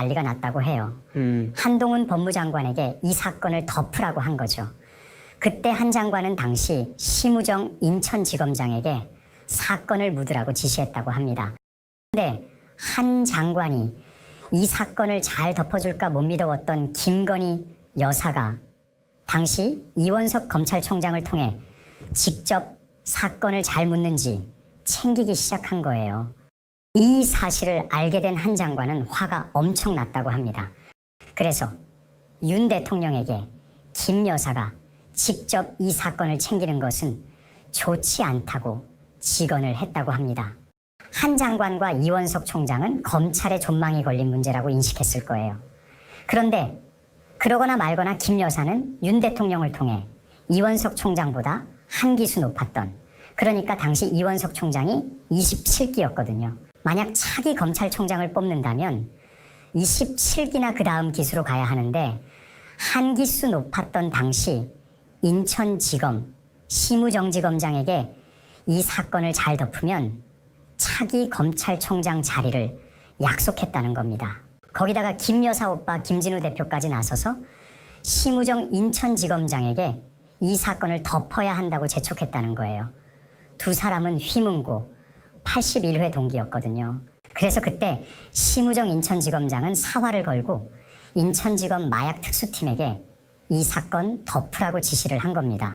난리가 났다고 해요. 음. 한동훈 법무장관에게 이 사건을 덮으라고 한 거죠. 그때 한 장관은 당시 심우정 인천지검장에게 사건을 묻으라고 지시했다고 합니다. 근데 한 장관이 이 사건을 잘 덮어줄까 못 믿어왔던 김건희 여사가 당시 이원석 검찰총장을 통해 직접 사건을 잘 묻는지 챙기기 시작한 거예요. 이 사실을 알게 된 한 장관은 화가 엄청 났다고 합니다. 그래서 윤 대통령에게 김 여사가 직접 이 사건을 챙기는 것은 좋지 않다고 직언을 했다고 합니다. 한 장관과 이원석 총장은 검찰의 존망이 걸린 문제라고 인식했을 거예요. 그런데 그러거나 말거나 김 여사는 윤 대통령을 통해 이원석 총장보다 한 기수 높았던 그러니까 당시 이원석 총장이 27기였거든요. 만약 차기 검찰총장을 뽑는다면 27기나 그 다음 기수로 가야 하는데 한 기수 높았던 당시 인천지검 심우정지검장에게 이 사건을 잘 덮으면 차기 검찰총장 자리를 약속했다는 겁니다. 거기다가 김 여사 오빠 김진우 대표까지 나서서 심우정 인천지검장에게 이 사건을 덮어야 한다고 재촉했다는 거예요. 두 사람은 휘문고 81회 동기였거든요. 그래서 그때 심우정 인천지검장은 사활을 걸고 인천지검 마약 특수팀에게 이 사건 덮으라고 지시를 한 겁니다.